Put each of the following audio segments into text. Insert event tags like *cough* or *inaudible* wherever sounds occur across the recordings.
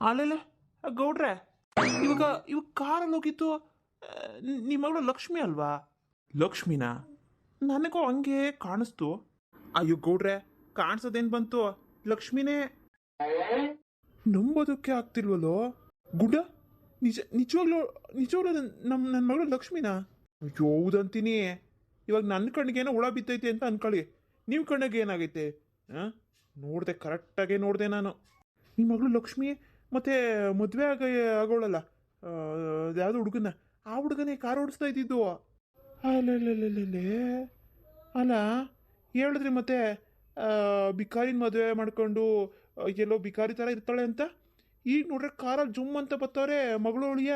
ಆಮೇಲೆ ಗೌಡ್ರೆ ಇವಾಗ ಇವಾಗ ಕಾರಲ್ಲಿ ಹೋಗಿತ್ತು ನಿಮ್ಮ ಮಗಳು ಲಕ್ಷ್ಮಿ ಅಲ್ವಾ? ಲಕ್ಷ್ಮಿನಾ? ನನಗೂ ಹಂಗೆ ಕಾಣಿಸ್ತು. ಅಯ್ಯೋ ಗೌಡ್ರೆ ಕಾಣಿಸೋದೇನು ಬಂತು? ಲಕ್ಷ್ಮಿನೇ? ನಂಬೋದಕ್ಕೆ ಆಗ್ತಿಲ್ವಲ್ಲೋ? ಗುಡ್ಡ ನಿಜ ನಿಜವಾಗ್ಲೂ ನಿಜವಾಗ್ಲೂ ನಮ್ಮ ನನ್ನ ಮಗಳು ಲಕ್ಷ್ಮಿನಾ? ಅಯ್ಯೋ ಹೌದಂತೀನಿ. ಇವಾಗ ನನ್ನ ಕಣ್ಣಿಗೇನೋ ಹುಳ ಬಿದ್ದೈತೆ ಅಂತ ಅನ್ಕೊಳ್ಳಿ. ನಿಮ್ಮ ಕಣ್ಣಿಗೆ ಏನಾಗೈತೆ? ಹಾಂ ನೋಡಿದೆ ಕರೆಕ್ಟಾಗೆ ನೋಡಿದೆ ನಾನು. ನಿಮ್ಮ ಮಗಳು ಲಕ್ಷ್ಮಿ ಮತ್ತೆ ಮದುವೆ ಆಗ ಆಗೋಳಲ್ಲ. ಯಾವುದೋ ಹುಡುಗನ ಆ ಹುಡುಗನೇ ಕಾರ್ ಓಡಿಸ್ತಾ ಇದ್ದಿದ್ದು. ಅಲ್ಲೇ ಅಲ್ಲ, ಹೇಳಿದ್ರಿ ಮತ್ತೆ ಬಿಕಾರಿನ ಮದುವೆ ಮಾಡ್ಕೊಂಡು ಎಲ್ಲೋ ಬಿಕಾರಿ ಥರ ಇರ್ತಾಳೆ ಅಂತ? ಈಗ ನೋಡ್ರೆ ಕಾರಲ್ಲಿ ಜುಮ್ ಅಂತ ಬತ್ತವ್ರೆ ಮಗಳು ಅವಳಿಯ.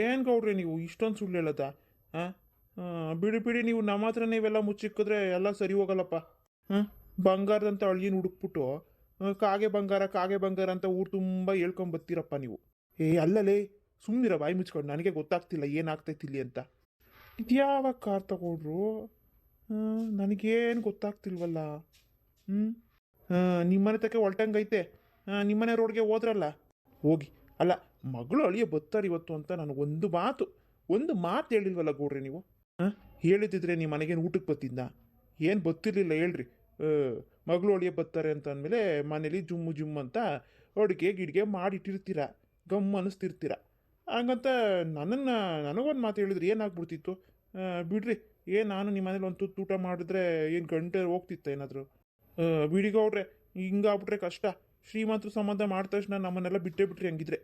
ಏನು ಗೌಡ್ರಿ ನೀವು? ಇಷ್ಟೊಂದು ಸುಳ್ಳು ಹೇಳತ್ತ ಹಾಂ ಬಿಡಿ ಬಿಡಿ, ನೀವು ನಮ್ಮ ಹತ್ರ ನೀವೆಲ್ಲ ಮುಚ್ಚಿಕ್ಕಿದ್ರೆ ಎಲ್ಲ ಸರಿ ಹೋಗಲ್ಲಪ್ಪ. ಹಾಂ ಬಂಗಾರದಂತ ಅಳಿಯನ್ ಹುಡುಕ್ಬಿಟ್ಟು ಕಾಗೆ ಬಂಗಾರ ಕಾಗೆ ಬಂಗಾರ ಅಂತ ಊರು ತುಂಬ ಹೇಳ್ಕೊಂಬತ್ತೀರಪ್ಪ ನೀವು. ಏ, ಅಲ್ಲಲೇ ಸುಮ್ಮನಿರ ಬಾಯಿ ಮುಚ್ಕೊಂಡು, ನನಗೆ ಗೊತ್ತಾಗ್ತಿಲ್ಲ ಏನಾಗ್ತೈತಿ ಇಲ್ಲಿ ಅಂತ. ಇದ್ಯಾವ ಕಾರ್ ತಗೊಂಡ್ರು? ನನಗೇನು ಗೊತ್ತಾಗ್ತಿಲ್ವಲ್ಲ. ಹ್ಞೂ ನಿಮ್ಮನೆ ತಕ್ಕೆ ಹೊಲ್ಟಂಗೈತೆ. ನಿಮ್ಮನೆ ರೋಡ್ಗೆ ಹೋದ್ರಲ್ಲ? ಹೋಗಿ. ಅಲ್ಲ, ಮಗಳು ಅಳಿಯ ಬತ್ತಾರೆ ಇವತ್ತು ಅಂತ ನನಗೆ ಒಂದು ಮಾತು. ಒಂದು ಮಾತು ಹೇಳಿಲ್ವಲ್ಲ ಗೌಡ್ರಿ ನೀವು? ಹಾಂ ಹೇಳಿದ್ದಿದ್ರೆ ನಿಮ್ಮ ಮನೆಗೇನು ಊಟಕ್ಕೆ ಬತ್ತಿದ್ದ ಏನು ಬತ್ತಿರಲಿಲ್ಲ ಹೇಳ್ರಿ. ಮಗಳು ಒಳಿಯ ಬತ್ತಾರೆ ಅಂತ ಅಂದಮೇಲೆ ಮನೇಲಿ ಜುಮ್ಮು ಜುಮ್ಮು ಅಂತ ಅಡುಗೆ ಗಿಡ್ಗೆ ಮಾಡಿಟ್ಟಿರ್ತೀರ, ಗಮ್ ಅನ್ನಿಸ್ತಿರ್ತೀರ ಹಂಗಂತ ನನ್ನನ್ನು, ನನಗೊಂದು ಮಾತು ಹೇಳಿದ್ರೆ ಏನಾಗ್ಬಿಡ್ತಿತ್ತು? ಬಿಡ್ರಿ, ಏ, ನಾನು ನಿಮ್ಮ ಮನೇಲಿ ಒಂದು ತುತ್ತು ಊಟ ಮಾಡಿದ್ರೆ ಏನು ಗಂಟೆ ಹೋಗ್ತಿತ್ತ ಏನಾದರೂ? ಬಿಡಿಗೌಡ್ರೆ ಹಿಂಗಾಗ್ಬಿಟ್ರೆ ಕಷ್ಟ. ಶ್ರೀಮಂತರು ಸಂಬಂಧ ಮಾಡಿದ ತಕ್ಷಣ ನಮ್ಮನ್ನೆಲ್ಲ ಬಿಟ್ಟೇ ಬಿಟ್ರಿ ಹಂಗಿದ್ರೆ.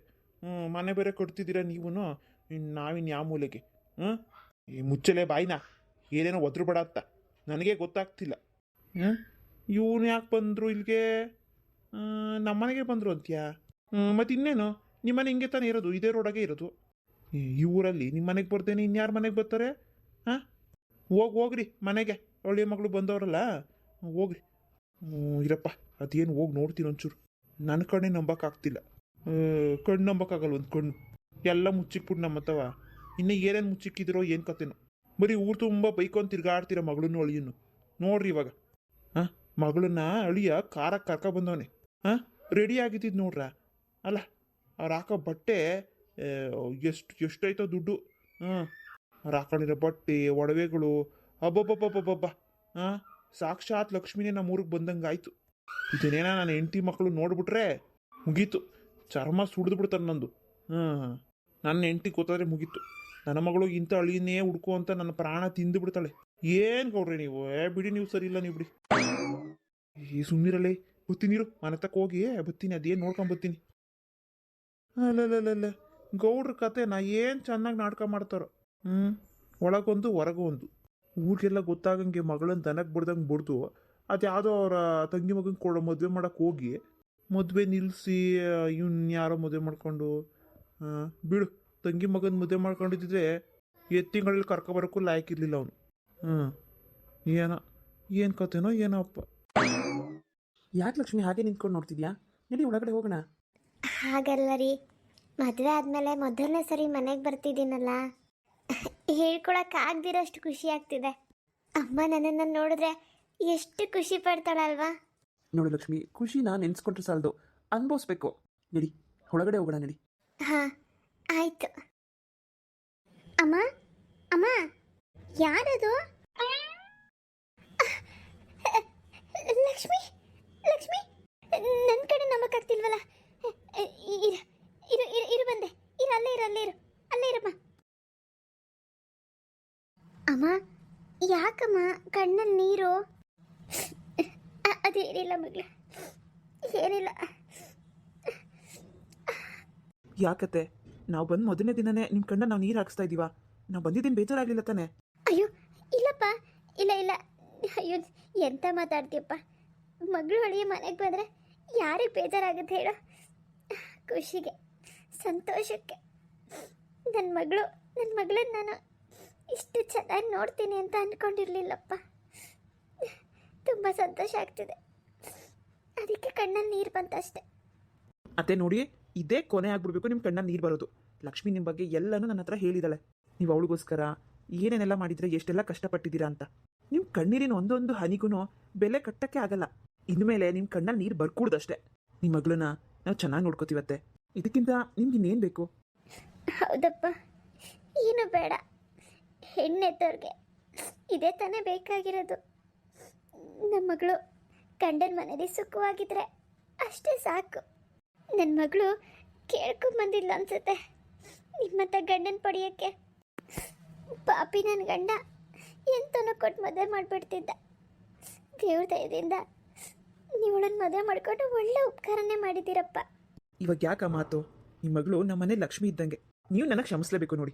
ಮನೆ ಬೇರೆ ಕೊಡ್ತಿದ್ದೀರಾ ನೀವೂ ನಾವಿನ್ ಯಾವ ಮೂಲೆಗೆ? ಹ್ಞೂ? ಈ ಮುಚ್ಚಲೆ ಬಾಯ್ನಾ? ಏನೇನೋ ಒದ್ರು ಬಡತ್ತ ನನಗೆ ಗೊತ್ತಾಗ್ತಿಲ್ಲ. ಇವನು ಯಾಕೆ ಬಂದರು ಇಲ್ಲಿಗೆ? ನಮ್ಮನೆಗೆ ಬಂದರು ಅಂತ್ಯಾ? ಮತ್ತು ಇನ್ನೇನು ನಿಮ್ಮನೆ ಹಿಂಗೆ ತಾನೇ ಇರೋದು, ಇದೇ ರೋಡಾಗೆ ಇರೋದು. ಈ ಊರಲ್ಲಿ ನಿಮ್ಮ ಮನೆಗೆ ಬರ್ತೇನೆ ಇನ್ಯಾರ ಮನೆಗೆ ಬರ್ತಾರೆ? ಹಾಂ? ಹೋಗಿ, ಹೋಗ್ರಿ ಮನೆಗೆ. ಒಳ್ಳೆಯ ಮಗಳು ಬಂದವರಲ್ಲ. ಹೋಗ್ರಿ. ಇರಪ್ಪ, ಅದೇನು ಹೋಗಿ ನೋಡ್ತೀನಿ ಒಂಚೂರು. ನನ್ನ ಕಣ್ಣೆ ನಂಬಕ್ಕಾಗ್ತಿಲ್ಲ ಕಣ್ಣು ನಂಬಕ್ಕಾಗಲ್ಲ ಒಂದು ಕಣ್ಣು. ಎಲ್ಲ ಮುಚ್ಚಿಕ್ಬಿಟ್ಟು ನಮ್ಮತ್ತವ ಇನ್ನು ಏನೇನು ಮುಚ್ಚಿಕ್ಕಿದಿರೋ ಏನು ಕತೆನೋ. ಬರೀ ಊರು ತುಂಬ ಬೈಕೊಂಡು ತಿರ್ಗಾಡ್ತೀರ ಮಗಳನ್ನೂ, ಅಳಿಯನ್ನು. ನೋಡ್ರಿ ಇವಾಗ. ಹಾಂ? ಮಗಳನ್ನ ಅಳಿಯ ಕಾರಕ್ಕೆ ಕರ್ಕ ಬಂದವನೆ. ಹಾಂ? ರೆಡಿ ಆಗಿದ್ದಿದ್ದು ನೋಡ್ರ. ಅಲ್ಲ ಅವ್ರು ಹಾಕೋ ಬಟ್ಟೆ ಎಷ್ಟು, ಎಷ್ಟೈತೋ ದುಡ್ಡು. ಹಾಂ? ಅವ್ರು ಹಾಕೊಂಡಿರೋ ಬಟ್ಟೆ, ಒಡವೆಗಳು, ಅಬ್ಬಬ್ಬಬ್ಬಬ್ಬಬ್ಬ. ಹಾಂ? ಸಾಕ್ಷಾತ್ ಲಕ್ಷ್ಮಿನೇ ನಮ್ಮ ಊರಿಗೆ ಬಂದಂಗೆ ಆಯಿತು ಇದನ್ನೇನ ನನ್ನ ಹೆಂಡತಿ ಮಕ್ಕಳು ನೋಡ್ಬಿಟ್ರೆ ಮುಗೀತು. ಚರ್ಮ ಸುಡಿದು ಬಿಡ್ತಾರೆ ನಂದು. ಹಾಂ? ನನ್ನ ಹೆಂಡತಿ ಗೊತ್ತಾದ್ರೆ ಮುಗೀತು. ನನ್ನ ಮಗಳು ಇಂಥ ಅಳಿನೇ ಹುಡ್ಕೋ ಅಂತ ನನ್ನ ಪ್ರಾಣ ತಿಂದು ಬಿಡ್ತಾಳೆ. ಏನು ಗೌಡ್ರಿ ನೀವು? ಏ, ಬಿಡಿ, ನೀವು ಸರಿ ಇಲ್ಲ, ನೀವು ಬಿಡಿ. ಈ ಸುಮ್ಮನಿರಲ್ಲೇ ಬತ್ತೀನಿರು ಮನೆ ತಕ್ಕ ಹೋಗಿ ಬತ್ತೀನಿ. ಅದೇನು ನೋಡ್ಕೊಂಡು ಬತ್ತೀನಿ. ಅಲ್ಲಲ್ಲ ಗೌಡ್ರ ಕತೆ ನಾ ಏನು ಚೆನ್ನಾಗಿ ನಾಟಕ ಮಾಡ್ತಾರೋ. ಹ್ಞೂ ಒಳಗೊಂದು ಹೊರಗೂ ಒಂದು ಊರಿಗೆಲ್ಲ ಗೊತ್ತಾಗಂಗೆ ಮಗಳನ್ನ ದನಕ್ಕೆ ಬಿಡ್ದಂಗೆ ಬಿಡ್ದು, ಅದು ಯಾವುದೋ ಅವರ ತಂಗಿ ಮಗನ ಕೊಡೋ ಮದುವೆ ಮಾಡಕ್ಕೆ ಹೋಗಿ, ಮದುವೆ ನಿಲ್ಲಿಸಿ ಇವ್ನ ಯಾರೋ ಮದುವೆ ಮಾಡ್ಕೊಂಡು ಬಿಡು. ತಂಗಿ ಮಗನ ಮದುವೆ ಮಾಡ್ಕೊಂಡಿದ್ದಿದ್ರೆ ಎತ್ತು ತಿಂಗಳಲ್ಲಿ ಕರ್ಕೊಬರೋಕ್ಕೂ ಲಾಯಕ್ಕಿರಲಿಲ್ಲ ಅವನು. ಹ್ಞೂ ಏನೋ ಏನು ಕತೆನೋ ಏನೋ ಅಪ್ಪ. ಯಾಕೆ ಲಕ್ಷ್ಮಿ ಹಾಗೆ ನಿಂತ್ಕೊಂಡು ನೋಡ್ತಿದ್ಯಾ? ನಡಿ ಒಳಗಡೆ ಹೋಗೋಣ. ಹಾಗಲ್ಲ ರೀ. ಮದುವೆ ಆದಮೇಲೆ ಮೊದಲನೇ ಸರಿ ಮನೆಗೆ ಬರ್ತಿದ್ದೀನಲ್ಲ. ಹೇಳ್ಕೊಳಕ್ ಆಗದಿರೋಷ್ಟು ಖುಷಿ ಆಗ್ತಿದೆ. ಅಮ್ಮ ನನ್ನನ್ನು ನೋಡಿದ್ರೆ ಎಷ್ಟು ಖುಷಿ ಪಡ್ತಾಳಲ್ವಾ? ನೋಡು ಲಕ್ಷ್ಮಿ ಖುಷಿನ ನೆನ್ಸ್ಕೊಂಡ್ರೆ ಸಾಲದು. ಅನ್ಭವಿಸ್ಬೇಕು. ನಡಿ ಒಳಗಡೆ ಹೋಗೋಣ ನಡಿ. ಹಾಂ ಆಯ್ತು. ಅಮ್ಮ ಅಮ್ಮ ಯಾರದು? ಲಕ್ಷ್ಮಿ ಲಕ್ಷ್ಮಿ ನನ್ನ ಕಡೆ ನಂಬಕ್ಕಾಗ್ತಿಲ್ವಲ್ಲ ಇರು ಇರು ಇರು ಇರು ಬಂದೆ. ಇರು ಅಲ್ಲೇ ಇರು ಅಲ್ಲೇ ಇರು ಅಲ್ಲೇ ಇರಮ್ಮ. ಅಮ್ಮ ಯಾಕಮ್ಮ ಕಣ್ಣಲ್ಲಿ ನೀರು? ಅದೇನಿಲ್ಲ ಮಗಳ ಏನಿಲ್ಲ. ಯಾಕತ್ತೆ? ನಾವು ಬಂದು ಮೊದಲನೇ ದಿನನೇ ನಿಮ್ಮ ಕಣ್ಣ ನಾವು ನೀರು ಹಾಕ್ಸ್ತಾ ಇದೀವ. ನಾವು ಬಂದಿದ್ದೀನಿ ಬೇಜಾರಾಗಲಿಲ್ಲ ತಾನೆ? ಅಯ್ಯೋ ಇಲ್ಲಪ್ಪ. ಇಲ್ಲ ಇಲ್ಲ. ಅಯ್ಯೋ ಎಂತ ಮಾತಾಡ್ತೀಯಪ್ಪ? ಮಗಳು ಹೊಳಿಯ ಮನೆಗೆ ಬಂದರೆ ಯಾರಿಗೆ ಬೇಜಾರಾಗುತ್ತೆ ಹೇಳೋ? ಖುಷಿಗೆ, ಸಂತೋಷಕ್ಕೆ. ನನ್ನ ಮಗಳು ನನ್ನ ಮಗಳನ್ನ ನಾನು ಇಷ್ಟು ಚೆನ್ನಾಗಿ ನೋಡ್ತೀನಿ ಅಂತ ಅಂದ್ಕೊಂಡಿರ್ಲಿಲ್ಲಪ್ಪ ತುಂಬ ಸಂತೋಷ ಆಗ್ತಿದೆ. ಅದಕ್ಕೆ ಕಣ್ಣಲ್ಲಿ ನೀರು ಬಂತಷ್ಟೆ. ಅದೇ ನೋಡಿ, ಇದೇ ಕೊನೆ ಆಗ್ಬಿಡ್ಬೇಕು ನಿಮ್ಮ ಕಣ್ಣಲ್ಲಿ ನೀರು ಬರೋದು. ಲಕ್ಷ್ಮಿ ನಿಮ್ಮ ಬಗ್ಗೆ ಎಲ್ಲನೂ ನನ್ನ ಹತ್ರ ಹೇಳಿದಾಳೆ. ನೀವು ಅವಳಿಗೋಸ್ಕರ ಏನೇನೆಲ್ಲ ಮಾಡಿದರೆ ಎಷ್ಟೆಲ್ಲ ಕಷ್ಟಪಟ್ಟಿದ್ದೀರಾ ಅಂತ. ನಿಮ್ಮ ಕಣ್ಣೀರಿನ ಒಂದೊಂದು ಹನಿಗೂ ಬೆಲೆ ಕಟ್ಟಕ್ಕೆ ಆಗಲ್ಲ. ಇನ್ಮೇಲೆ ನಿಮ್ಮ ಕಣ್ಣಲ್ಲಿ ನೀರು ಬರ್ಕೂಡ್ದಷ್ಟೇ. ನಿಮ್ಮ ಮಗಳನ್ನ ನಾವು ಚೆನ್ನಾಗಿ ನೋಡ್ಕೋತೀವತ್ತೆ. ಇದಕ್ಕಿಂತ ನಿಮ್ಗೆ ಇನ್ನೇನು ಬೇಕು? ಹೌದಪ್ಪ. ಏನು ಬೇಡ. ಹೆಣ್ಣೆದ್ದವ್ರಿಗೆ ಇದೇ ತಾನೇ ಬೇಕಾಗಿರೋದು. ನಮ್ಮ ಮಗಳು ಗಂಡನ ಮನೇಲಿ ಸುಖವಾಗಿದ್ರೆ ಅಷ್ಟೇ ಸಾಕು. ನನ್ನ ಮಗಳು ಕೇಳ್ಕೊಂಬಂದಿಲ್ಲ ಅನ್ಸುತ್ತೆ. ನಿಮ್ಮತ್ತ ಗಂಡನ ಪಡೆಯೋಕ್ಕೆ. ಪಾಪಿ ನನ್ನ ಗಂಡ ಎಂತನೋ ಕೊಟ್ಟು ಮದುವೆ ಮಾಡಿಬಿಡ್ತಿದ್ದ. ದೇವ್ರ ದಯದಿಂದ ನೀವಳನ್ನ ಮದುವೆ ಮಾಡ್ಕೊಂಡು ಒಳ್ಳೆ ಉಪಕಾರನೇ ಮಾಡಿದ್ದೀರಪ್ಪ. ಇವಾಗ ಯಾಕ ಮಾತು? ನಿಮ್ಮ ಮಗಳು ನಮ್ಮನೆ ಲಕ್ಷ್ಮಿ ಇದ್ದಂಗೆ. ನೀವು ನನಗೆ ಕ್ಷಮಿಸ್ಲೇಬೇಕು ನೋಡಿ.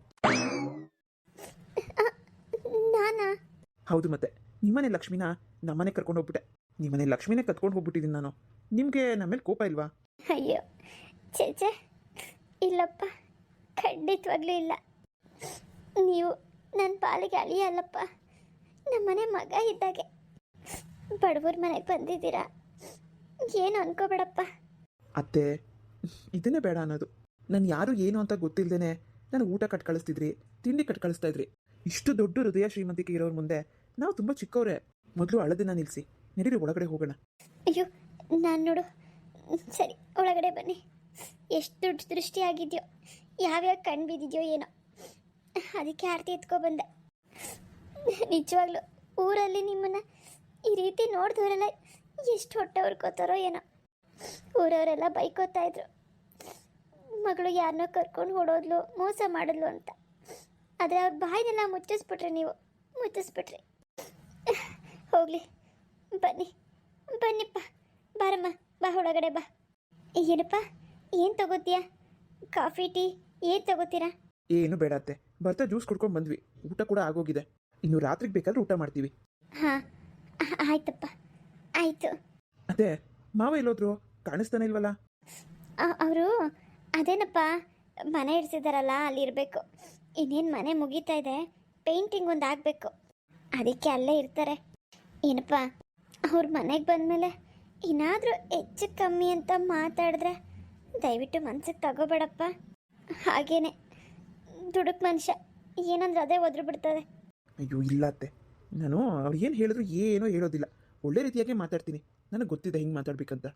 ನಾನಾ? ಹೌದು ಮತ್ತೆ. ನಿಮ್ಮನೆ ಲಕ್ಷ್ಮಿನ ನಮ್ಮನೆ ಕರ್ಕೊಂಡು ಹೋಗ್ಬಿಟ್ಟೆ. ನಿಮ್ಮನೆ ಲಕ್ಷ್ಮಿನೇ ಕತ್ಕೊಂಡು ಹೋಗ್ಬಿಟ್ಟಿದ್ದೀನಿ ನಾನು. ನಿಮಗೆ ನಮ್ಮ ಮೇಲೆ ಕೋಪ ಇಲ್ವಾ? ಅಯ್ಯೋ ಚೇಚೆ ಇಲ್ಲಪ್ಪ ಖಂಡಿತವಾಗ್ಲೂ ಇಲ್ಲ. ನೀವು ನನ್ನ ಪಾಲಿಗೆ ಅಳಿಯಲ್ಲಪ್ಪ. ನಮ್ಮನೆ ಮಗ ಇದ್ದಾಗೆ. ಬಡವ್ರ ಮನೆಗೆ ಬಂದಿದ್ದೀರಾ? ಏನು ಅನ್ಕೋಬೇಡಪ್ಪ. ಅತ್ತೆ ಇದನ್ನೇ ಬೇಡ ಅನ್ನೋದು. ನಾನು ಯಾರು ಏನು ಅಂತ ಗೊತ್ತಿಲ್ಲದೇನೆ ನಾನು ಊಟ ಕಟ್ ಕಳಿಸ್ತಿದ್ರಿ ತಿಂಡಿ ಕಟ್ ಕಳಿಸ್ತಾ ಇದ್ರಿ. ಇಷ್ಟು ದೊಡ್ಡ ಹೃದಯ ಶ್ರೀಮಂತಿಕೆ ಇರೋರ ಮುಂದೆ ನಾವು ತುಂಬ ಚಿಕ್ಕವರೇ. ಮೊದಲು ಅಳದನ್ನ ನಿಲ್ಲಿಸಿ ನಡೀರಿ ಒಳಗಡೆ ಹೋಗೋಣ. ಅಯ್ಯೋ ನಾನು ನೋಡು. ಸರಿ ಒಳಗಡೆ ಬನ್ನಿ. ಎಷ್ಟು ದೊಡ್ಡ ದೃಷ್ಟಿ ಆಗಿದೆಯೋ ಯಾವ್ಯಾವ ಕಣ್ಣು ಬಿದ್ದಿದ್ಯೋ ಏನೋ. ಅದಕ್ಕೆ ಆರತಿ ಎತ್ಕೊ ಬಂದೆ. *laughs* ನಿಜವಾಗ್ಲೂ ಊರಲ್ಲಿ ನಿಮ್ಮನ್ನ ಈ ರೀತಿ ನೋಡಿದವರೆಲ್ಲ ಎಷ್ಟು ಹೊಟ್ಟೆ ಹೊರ್ಕೋತಾರೋ ಏನೋ. ಊರವರೆಲ್ಲ ಬೈಕೋತಾ ಇದ್ರು. ಮಗಳು ಯಾರನ್ನೋ ಕರ್ಕೊಂಡು ಹೊಡೋದ್ಲು ಮೋಸ ಮಾಡಿದ್ಲು ಅಂತ. ಆದರೆ ಅವ್ರ ಬಾಯಿನೆಲ್ಲ ಮುಚ್ಚಿಸ್ಬಿಟ್ರಿ ನೀವು. ಮುಚ್ಚಿಸ್ಬಿಟ್ರಿ. *laughs* ಹೋಗ್ಲಿ. ಬನ್ನಿ. ಬನ್ನಿಪ್ಪ. ಬಾರಮ್ಮ. ಬಾ ಒಳಗಡೆ ಬಾ. ಏನಪ್ಪ? ಏನು ತಗೋತೀಯ? ಕಾಫಿ, ಟೀ, ಏನು ತಗೋತೀರಾ? ಏನು ಬೇಡ ಅತ್ತೆ. ಬರ್ತಾ ಜ್ಯೂಸ್ ಕುಡ್ಕೊಂಡು ಬಂದ್ವಿ. ಊಟ ಕೂಡ ಆಗೋಗಿದೆ. ಇನ್ನು ರಾತ್ರಿಗೆ ಬೇಕಾದ್ರೆ ಊಟ ಮಾಡ್ತೀವಿ. ಹಾಂ ಆಯ್ತಪ್ಪ ಆಯ್ತು. ಅದೇ ಮಾವ ಎಲ್ಲೋದ್ರು? ಕಾಣಿಸ್ತಾನೆ ಇಲ್ವಲ್ಲ? ಅವರು ಅದೇನಪ್ಪ ಮನೆ ಇಡ್ಸಿದಾರಲ್ಲ ಅಲ್ಲಿ ಇರ್ಬೇಕು. ಇನ್ನೇನು ಮನೆ ಮುಗೀತಾ ಇದೆ ಪೇಂಟಿಂಗ್ ಒಂದು ಆಗಬೇಕು. ಅದಕ್ಕೆ ಅಲ್ಲೇ ಇರ್ತಾರೆ. ಏನಪ್ಪ ಅವ್ರ ಮನೆಗೆ ಬಂದಮೇಲೆ ಏನಾದರೂ ಹೆಚ್ಚು ಕಮ್ಮಿ ಅಂತ ಮಾತಾಡಿದ್ರೆ ದಯವಿಟ್ಟು ಮನ್ಸಿಗೆ ತಗೋಬೇಡಪ್ಪ. ಹಾಗೇನೆ ದುಡುಕ್ ಮನುಷ್ಯ ಏನಂದ್ರೆ ಅದೇ ಒದ್ರು ಬಿಡ್ತದೆ ಅಯ್ಯೋ ಇಲ್ಲತ್ತೆ ನಾನು ಅವ್ರು ಏನು ಹೇಳಿದ್ರು ಏನೋ ಹೇಳೋದಿಲ್ಲ. ಒಳ್ಳೆ ರೀತಿಯಾಗಿ ಮಾತಾಡ್ತೀನಿ. ನನಗೆ ಗೊತ್ತಿದೆ ಹಿಂಗೆ ಮಾತಾಡ್ಬೇಕಂತ.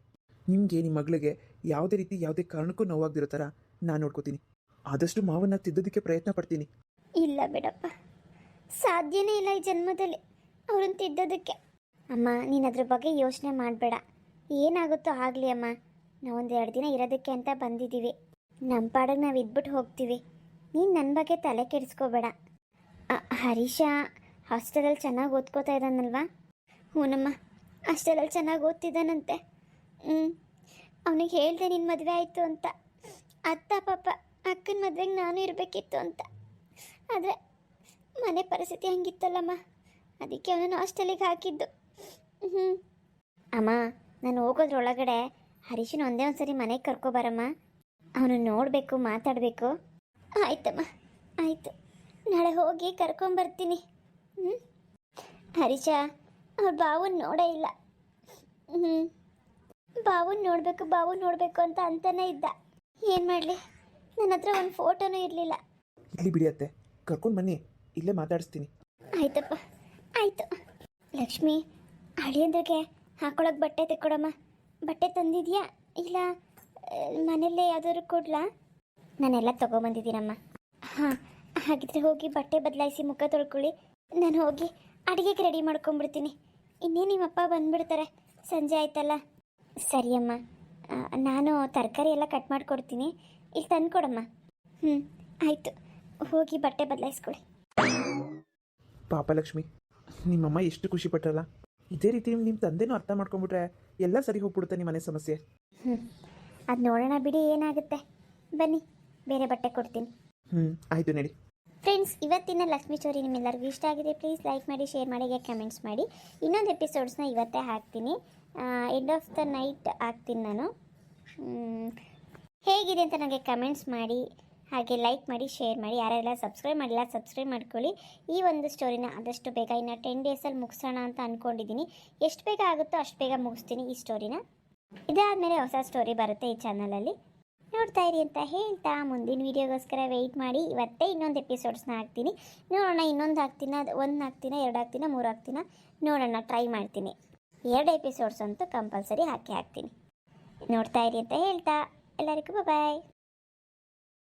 ನಿಮಗೆ ನಿಮ್ಮ ಮಗಳಿಗೆ ಯಾವುದೇ ರೀತಿ ಯಾವುದೇ ಕಾರಣಕ್ಕೂ ನೋವಾಗದಿರೋ ಥರ ನಾನು ನೋಡ್ಕೋತೀನಿ. ಆದಷ್ಟು ಮಾವನ್ನ ತಿದ್ದೋದಕ್ಕೆ ಪ್ರಯತ್ನ ಪಡ್ತೀನಿ. ಇಲ್ಲ ಬಿಡಪ್ಪ. ಸಾಧ್ಯನೇ ಇಲ್ಲ ಈ ಜನ್ಮದಲ್ಲಿ ಅವ್ರನ್ನ ತಿದ್ದೋದಕ್ಕೆ. ಅಮ್ಮ, ನೀನು ಅದ್ರ ಬಗ್ಗೆ ಯೋಚನೆ ಮಾಡಬೇಡ. ಏನಾಗುತ್ತೋ ಆಗಲಿ ಅಮ್ಮ. ನಾವೊಂದು ಎರಡು ದಿನ ಇರೋದಕ್ಕೆ ಅಂತ ಬಂದಿದ್ದೀವಿ ನಮ್ಮ ಪಾಡಗೆ ನಾವು ಇದ್ಬಿಟ್ಟು ಹೋಗ್ತೀವಿ. ನೀನು ನನ್ನ ಬಗ್ಗೆ ತಲೆ ಕೆಡಿಸ್ಕೋಬೇಡ. ಹರೀಶ, ಹಾಸ್ಟೆಲಲ್ಲಿ ಚೆನ್ನಾಗಿ ಓದ್ಕೋತಾ ಇದ್ದಾನಲ್ವಾ? ಹ್ಞೂನಮ್ಮ ಹಾಸ್ಟೆಲಲ್ಲಿ ಚೆನ್ನಾಗಿ ಓದ್ತಿದ್ದಾನಂತೆ. ಹ್ಞೂ ಅವನಿಗೆ ಹೇಳಿದೆ ನಿನ್ನ ಮದುವೆ ಆಯಿತು ಅಂತ. ಅತ್ತ, ಪಾಪ, ಅಕ್ಕನ ಮದುವೆಗೆ ನಾನು ಇರಬೇಕಿತ್ತು ಅಂತ. ಆದರೆ ಮನೆ ಪರಿಸ್ಥಿತಿ ಹಂಗಿತ್ತಲ್ಲಮ್ಮ. ಅದಕ್ಕೆ ಅವನನ್ನು ಹಾಸ್ಟೆಲಿಗೆ ಹಾಕಿದ್ದು. ಹ್ಞೂ ಅಮ್ಮ, ನಾನು ಹೋಗೋದ್ರೊಳಗಡೆ ಹರೀಶನ ಒಂದೇ ಒಂದು ಸರಿ ಮನೆಗೆ ಕರ್ಕೊಬಾರಮ್ಮ ಅವನನ್ನು ನೋಡಬೇಕು, ಮಾತಾಡಬೇಕು. ಆಯ್ತಮ್ಮ, ಆಯಿತು. ನಾಳೆ ಹೋಗಿ ಕರ್ಕೊಂಬರ್ತೀನಿ ಹ್ಞೂ ಹರೀಶ ಅವ್ರ ಬಾವನ್ ನೋಡೇ ಇಲ್ಲ. ಹ್ಞೂ ಬಾವನ್ ನೋಡಬೇಕು ಬಾವು ನೋಡಬೇಕು ಅಂತ ಅಂತಾನೆ ಇದ್ದ. ಏನು ಮಾಡಲಿ? ನನ್ನ ಹತ್ರ ಒಂದು ಫೋಟೋನೂ ಇರಲಿಲ್ಲ. ಇಲ್ಲಿ ಬಿಡಿ ಅತ್ತೆ. ಕರ್ಕೊಂಡು ಬನ್ನಿ. ಇಲ್ಲೇ ಮಾತಾಡಿಸ್ತೀನಿ. ಆಯ್ತಪ್ಪ. ಆಯ್ತು. ಲಕ್ಷ್ಮಿ ಅಳಿಯಂದ್ರಿಗೆ ಹಾಕೊಳಕ್ಕೆ ಬಟ್ಟೆ ತೆಕ್ಕೊಡಮ್ಮ. ಬಟ್ಟೆ ತಂದಿದ್ಯಾ? ಇಲ್ಲ ಮನೆಯಲ್ಲೇ ಯಾವ್ದಾದ್ರು ಕೊಡ್ಲಾ? ನಾನೆಲ್ಲ ತಗೊಂಬಂದಿದ್ದೀನಮ್ಮ. ಹಾಂ ಹಾಗಿದ್ರೆ ಹೋಗಿ ಬಟ್ಟೆ ಬದಲಾಯಿಸಿ ಮುಖ ತೊಳ್ಕೊಳ್ಳಿ. ನಾನು ಹೋಗಿ ಅಡುಗೆಗೆ ರೆಡಿ ಮಾಡ್ಕೊಂಡ್ಬಿಡ್ತೀನಿ. ಇನ್ನೇ ನಿಮ್ಮಪ್ಪ ಬಂದ್ಬಿಡ್ತಾರೆ. ಸಂಜೆ ಆಯ್ತಲ್ಲ? ಸರಿಯಮ್ಮ ನಾನು ತರಕಾರಿ ಎಲ್ಲ ಕಟ್ ಮಾಡಿಕೊಡ್ತೀನಿ. ಇಲ್ಲಿ ತಂದ್ಕೊಡಮ್ಮ. ಹ್ಞೂ ಆಯಿತು. ಹೋಗಿ ಬಟ್ಟೆ ಬದಲಾಯಿಸ್ಕೊಳ್ಳಿ ಪಾಪ ಲಕ್ಷ್ಮಿ ನಿಮ್ಮಮ್ಮ ಎಷ್ಟು ಖುಷಿ ಪಟ್ಟಲ್ಲ ಇದೇ ರೀತಿ ನಿಮ್ಮ ತಂದೆನೂ ಅರ್ಥ ಮಾಡ್ಕೊಂಡ್ಬಿಟ್ರೆ ಎಲ್ಲ ಸರಿ ಹೋಗ್ಬಿಡುತ್ತೆ ನಿಮ್ಮ ಮನೆ ಸಮಸ್ಯೆ. ಹ್ಞೂ ಅದು ನೋಡೋಣ ಬಿಡಿ ಏನಾಗುತ್ತೆ. ಬನ್ನಿ ಬೇರೆ ಬಟ್ಟೆ ಕೊಡ್ತೀನಿ. ಹ್ಞೂ ಆಯಿತು ನಡಿ. ಫ್ರೆಂಡ್ಸ್ ಇವತ್ತಿನ ಲಕ್ಷ್ಮೀ ಸ್ಟೋರಿ ನಿಮ್ಮೆಲ್ಲರಿಗೂ ಇಷ್ಟ ಆಗಿದೆ. ಪ್ಲೀಸ್ ಲೈಕ್ ಮಾಡಿ ಶೇರ್ ಮಾಡಿ ಕಮೆಂಟ್ಸ್ ಮಾಡಿ. ಇನ್ನೊಂದು ಎಪಿಸೋಡ್ಸ್ನ ಇವತ್ತೇ ಹಾಕ್ತೀನಿ. ಎಂಡ್ ಆಫ್ ದ ನೈಟ್ ಹಾಕ್ತೀನಿ ನಾನು. ಹೇಗಿದೆ ಅಂತ ನನಗೆ ಕಮೆಂಟ್ಸ್ ಮಾಡಿ, ಹಾಗೆ ಲೈಕ್ ಮಾಡಿ ಶೇರ್ ಮಾಡಿ. ಯಾರೆಲ್ಲ ಸಬ್ಸ್ಕ್ರೈಬ್ ಮಾಡಿಲ್ಲ ಸಬ್ಸ್ಕ್ರೈಬ್ ಮಾಡ್ಕೊಳ್ಳಿ. ಈ ಒಂದು ಸ್ಟೋರಿನ ಆದಷ್ಟು ಬೇಗ ಇನ್ನು ಟೆನ್ ಡೇಸಲ್ಲಿ ಮುಗಿಸೋಣ ಅಂತ ಅಂದ್ಕೊಂಡಿದ್ದೀನಿ ಎಷ್ಟು ಬೇಗ ಆಗುತ್ತೋ ಅಷ್ಟು ಬೇಗ ಮುಗಿಸ್ತೀನಿ ಈ ಸ್ಟೋರಿನ ಇದಾದಮೇಲೆ ಹೊಸ ಸ್ಟೋರಿ ಬರುತ್ತೆ ಈ ಚಾನಲಲ್ಲಿ ನೋಡ್ತಾ ಇರಿ ಅಂತ ಹೇಳ್ತಾ ಮುಂದಿನ ವೀಡಿಯೋಗೋಸ್ಕರ ವೆಯ್ಟ್ ಮಾಡಿ. ಇವತ್ತೇ ಇನ್ನೊಂದು ಎಪಿಸೋಡ್ಸ್ನ ಹಾಕ್ತೀನಿ. ನೋಡೋಣ, ಇನ್ನೊಂದು ಹಾಕ್ತೀನ ಅದು ಒಂದು ಹಾಕ್ತೀನ, ಎರಡು ಹಾಕ್ತೀನ, ಮೂರು ಹಾಕ್ತೀನ? ನೋಡೋಣ ಟ್ರೈ ಮಾಡ್ತೀನಿ. ಎರಡು ಎಪಿಸೋಡ್ಸ್ ಅಂತೂ ಕಂಪಲ್ಸರಿ ಹಾಕಿ ಹಾಕ್ತೀನಿ. ನೋಡ್ತಾ ಇರಿ ಅಂತ ಹೇಳ್ತಾ. ಎಲ್ಲರಿಗೂ ಬಾಯ್